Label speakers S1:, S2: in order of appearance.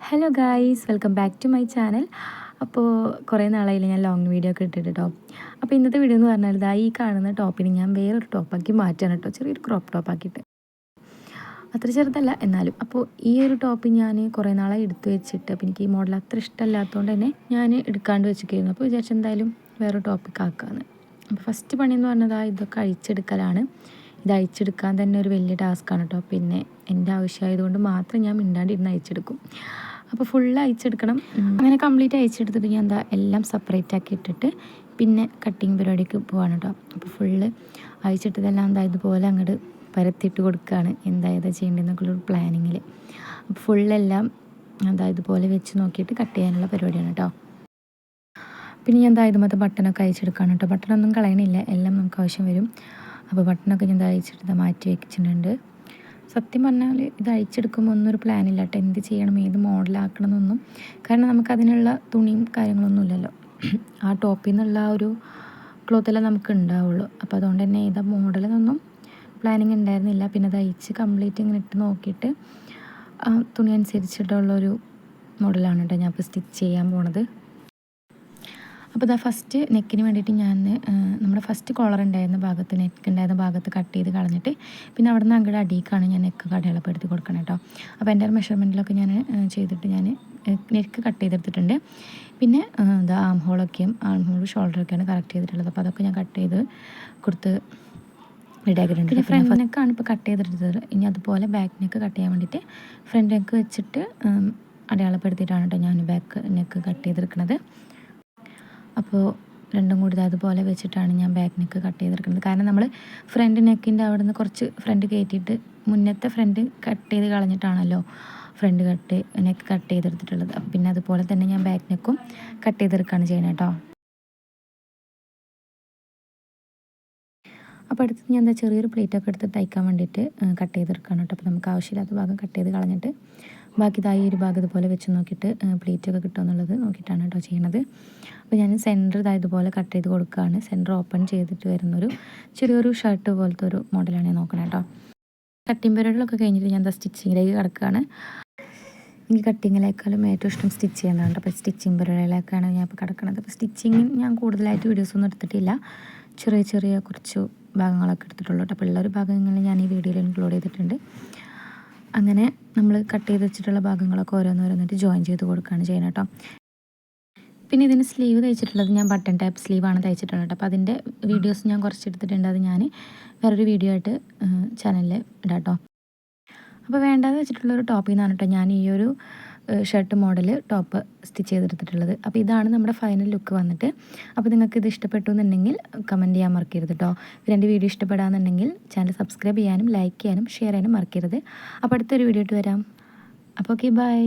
S1: Hello guys welcome back to my channel അപ്പോൾ കുറേ നാളായില്ല ഞാൻ ലോങ് വീഡിയോ ഒക്കെ ഇട്ടിട്ട് കേട്ടോ അപ്പോൾ ഇന്നത്തെ വീഡിയോ എന്ന് പറഞ്ഞാൽ ഇതാ ഈ കാണുന്ന ടോപ്പിന് ഞാൻ വേറൊരു ടോപ്പാക്കി മാറ്റാൻ കേട്ടോ ചെറിയൊരു ക്രോപ്പ് ടോപ്പാക്കിയിട്ട് അത്ര ചെറുതല്ല എന്നാലും. അപ്പോൾ ഈ ഒരു ടോപ്പ് ഞാൻ കുറേ നാളായി എടുത്തു വെച്ചിട്ട് അപ്പോൾ എനിക്ക് ഈ മോഡൽ അത്ര ഇഷ്ടമല്ലാത്തതുകൊണ്ട് തന്നെ ഞാൻ എടുക്കാണ്ട് വെച്ചിരിക്കുന്നു. അപ്പോൾ വിചാരിച്ചു എന്തായാലും വേറൊരു ടോപ്പിക്ക് ആക്കാമെന്ന് അപ്പോൾ ഫസ്റ്റ് പണി എന്ന് പറഞ്ഞത് ഇതൊക്കെ അഴിച്ചെടുക്കലാണ്. ഇത് അഴിച്ചെടുക്കാൻ തന്നെ ഒരു വലിയ ടാസ്ക്കാണ് കേട്ടോ പിന്നെ എന്റെ ആവശ്യമായതുകൊണ്ട് മാത്രം ഞാൻ മിണ്ടാണ്ടിരുന്ന് അയച്ചെടുക്കും അപ്പോൾ ഫുൾ അയച്ചെടുക്കണം. അങ്ങനെ കംപ്ലീറ്റ് അയച്ചെടുത്തിട്ട് ഞാൻ എന്താ എല്ലാം സെപ്പറേറ്റ് ആക്കി ഇട്ടിട്ട് പിന്നെ കട്ടിങ് പരിപാടിക്ക് പോവാണ് കേട്ടോ അപ്പോൾ ഫുള്ള് അയച്ചിട്ടതെല്ലാം എന്താ ഇതുപോലെ അങ്ങോട്ട് പരത്തിയിട്ട് കൊടുക്കുകയാണ് എന്താ ഏതാ ചെയ്യേണ്ടതെന്നൊക്കെയുള്ളൊരു പ്ലാനിങ്ങിൽ അപ്പോൾ ഫുള്ളെല്ലാം എന്താ ഇതുപോലെ വെച്ച് നോക്കിയിട്ട് കട്ട് ചെയ്യാനുള്ള പരിപാടിയാണ് കേട്ടോ പിന്നെ ഞാൻ എന്താ ഇതുമത്തെ ബട്ടണൊക്കെ അയച്ചെടുക്കുകയാണ് കേട്ടോ ബട്ടണൊന്നും കളയണില്ല. എല്ലാം നമുക്ക് ആവശ്യം വരും. അപ്പോൾ ബട്ടണൊക്കെ ഞാൻ അയച്ചെടുത്ത് മാറ്റി വെച്ചിട്ടുണ്ട്. സത്യം പറഞ്ഞാൽ ഇത് അഴിച്ചെടുക്കുമ്പോൾ ഒന്നും ഒരു പ്ലാനില്ല കേട്ടോ എന്ത് ചെയ്യണം ഏത് മോഡലാക്കണം എന്നൊന്നും കാരണം നമുക്ക് അതിനുള്ള തുണിയും കാര്യങ്ങളൊന്നും ഇല്ലല്ലോ ആ ടോപ്പിൽ നിന്നുള്ള ആ ഒരു ക്ലോത്തെല്ലാം നമുക്ക് ഉണ്ടാവുള്ളൂ അപ്പോൾ അതുകൊണ്ട് തന്നെ ഏതാ മോഡലെന്നൊന്നും പ്ലാനിങ് ഉണ്ടായിരുന്നില്ല. പിന്നെ അത് അയച്ച് കംപ്ലീറ്റ് ഇങ്ങനെ ഇട്ട് നോക്കിയിട്ട് തുണി അനുസരിച്ചിട്ടുള്ളൊരു മോഡലാണ് കേട്ടോ ഞാൻ ഇപ്പോൾ സ്റ്റിച്ച് ചെയ്യാൻ പോണത്. അപ്പോൾ ഇതാ ഫസ്റ്റ് നെക്കിന് വേണ്ടിയിട്ട് ഞാൻ നമ്മുടെ ഫസ്റ്റ് കോളർ ഉണ്ടായിരുന്ന ഭാഗത്ത് നെക്ക് ഉണ്ടായിരുന്ന ഭാഗത്ത് കട്ട് ചെയ്ത് കളഞ്ഞിട്ട് പിന്നെ അവിടെ നിന്ന് അങ്ങോട്ട് അടിയിക്കാണ് ഞാൻ നെക്ക് കടയാളപ്പെടുത്തി കൊടുക്കണം കേട്ടോ അപ്പോൾ എന്റെ മെഷർമെന്റിലൊക്കെ ഞാൻ ചെയ്തിട്ട് ഞാൻ നെക്ക് കട്ട് ചെയ്തെടുത്തിട്ടുണ്ട്. പിന്നെ ഇതാ ആം ഹോളൊക്കെയും ആം ഹോൾ ഷോൾഡറൊക്കെയാണ് കറക്റ്റ് ചെയ്തിട്ടുള്ളത്. അപ്പോൾ അതൊക്കെ ഞാൻ കട്ട് ചെയ്ത് കൊടുത്ത് റെഡിയാക്കിയിട്ടുണ്ട് പിന്നെ ഫ്രണ്ട് നെക്കാണ് ഇപ്പോൾ കട്ട് ചെയ്തെടുത്തത് ഇനി അതുപോലെ ബാക്ക് നെക്ക് കട്ട് ചെയ്യാൻ വേണ്ടിയിട്ട് ഫ്രണ്ട് നെക്ക് വെച്ചിട്ട് അടയാളപ്പെടുത്തിയിട്ടാണ് കേട്ടോ ഞാൻ ബാക്ക് നെക്ക് കട്ട് ചെയ്തെടുക്കുന്നത് അപ്പോൾ രണ്ടും കൂടി അതുപോലെ വെച്ചിട്ടാണ് ഞാൻ ബാക്ക് നെക്ക് കട്ട് ചെയ്തെടുക്കുന്നത്. കാരണം നമ്മൾ ഫ്രണ്ട് നെക്കിന്റെ അവിടെ നിന്ന് കുറച്ച് ഫ്രണ്ട് കയറ്റിയിട്ട് മുന്നത്തെ ഫ്രണ്ട് കട്ട് ചെയ്ത് കളഞ്ഞിട്ടാണല്ലോ ഫ്രണ്ട് കട്ട് നെക്ക് കട്ട് ചെയ്തെടുത്തിട്ടുള്ളത്. പിന്നെ അതുപോലെ തന്നെ ഞാൻ ബാക്ക് നെക്കും കട്ട് ചെയ്തെടുക്കുകയാണ് ചെയ്യുന്നത് കേട്ടോ. അപ്പോൾ അടുത്ത് ഞാൻ എന്താ ചെറിയൊരു പ്ലേറ്റൊക്കെ എടുത്ത് തയ്ക്കാൻ വേണ്ടിയിട്ട് കട്ട് ചെയ്തെടുക്കുകയാണ് കേട്ടോ. അപ്പോൾ നമുക്ക് ആവശ്യമില്ലാത്ത ഭാഗം കട്ട് ചെയ്ത് കളഞ്ഞിട്ട് ബാക്കി ഇതായി ഒരു ഭാഗം ഇതുപോലെ വെച്ച് നോക്കിയിട്ട് പ്ലേറ്റൊക്കെ കിട്ടുമെന്നുള്ളത് നോക്കിയിട്ടാണ് കേട്ടോ ചെയ്യണത്. അപ്പോൾ ഞാൻ സെന്റർ ഇതാ ഇതുപോലെ കട്ട് ചെയ്ത് കൊടുക്കുകയാണ് സെന്റർ ഓപ്പൺ ചെയ്തിട്ട് വരുന്നൊരു ചെറിയൊരു ഷർട്ട് പോലത്തെ ഒരു മോഡലാണ് ഞാൻ നോക്കണേ കേട്ടോ. കട്ടിങ് പരിപാടികളൊക്കെ കഴിഞ്ഞിട്ട് ഞാൻ എന്താ സ്റ്റിച്ചിങ്ങിലേക്ക് കിടക്കുകയാണ് എനിക്ക് കട്ടിങ്ങിലേക്കാളും ഏറ്റവും ഇഷ്ടം സ്റ്റിച്ച് ചെയ്യുന്നതാണ് അപ്പോൾ സ്റ്റിച്ചിങ് പരിപാടികളൊക്കെയാണ് ഞാൻ ഇപ്പോൾ കിടക്കുന്നത് അപ്പോൾ സ്റ്റിച്ചിങ് ഞാൻ കൂടുതലായിട്ട് വീഡിയോസൊന്നും എടുത്തിട്ടില്ല. ചെറിയ ചെറിയ കുറച്ച് ഭാഗങ്ങളൊക്കെ എടുത്തിട്ടുള്ളൂ അപ്പോൾ ഉള്ളൊരു ഭാഗങ്ങൾ ഞാൻ ഈ വീഡിയോയിൽ ഇൻക്ലൂഡ് ചെയ്തിട്ടുണ്ട്. അങ്ങനെ നമ്മൾ കട്ട് ചെയ്ത് വെച്ചിട്ടുള്ള ഭാഗങ്ങളൊക്കെ ഓരോന്നോരോന്നിട്ട് ജോയിൻ ചെയ്ത് കൊടുക്കുകയാണ് ചെയ്യുന്നത് കേട്ടോ പിന്നെ ഇതിന് സ്ലീവ് തയ്ച്ചിട്ടുള്ളത് ഞാൻ ബട്ടൺ ടൈപ്പ് സ്ലീവാണ് തയ്ച്ചിട്ടുള്ളത് കേട്ടോ അപ്പോൾ അതിന്റെ വീഡിയോസ് ഞാൻ കുറച്ച് എടുത്തിട്ടുണ്ട് അത് ഞാൻ വേറൊരു വീഡിയോ ആയിട്ട് ചാനലിൽ ഇടാം കേട്ടോ അപ്പോൾ വേണ്ടാന്ന് വെച്ചിട്ടുള്ളൊരു ടോപ്പിൽ നിന്നാണ് ഞാൻ ഈ ഒരു ഷർട്ട് മോഡൽ ടോപ്പ് സ്റ്റിച്ച് ചെയ്തെടുത്തിട്ടുള്ളത്. അപ്പോൾ ഇതാണ് നമ്മുടെ ഫൈനൽ ലുക്ക് വന്നിട്ട്. അപ്പോൾ നിങ്ങൾക്ക് ഇത് ഇഷ്ടപ്പെട്ടു എന്നുണ്ടെങ്കിൽ കമന്റ് ചെയ്യാൻ മറക്കരുത് കേട്ടോ രണ്ട് വീഡിയോ ഇഷ്ടപ്പെടാമെന്നുണ്ടെങ്കിൽ ചാനൽ സബ്സ്ക്രൈബ് ചെയ്യാനും ലൈക്ക് ചെയ്യാനും ഷെയർ ചെയ്യാനും മറക്കരുത്. അപ്പോൾ അടുത്തൊരു വീഡിയോ ഇട്ട് വരാം. അപ്പോൾ ഓക്കെ ബൈ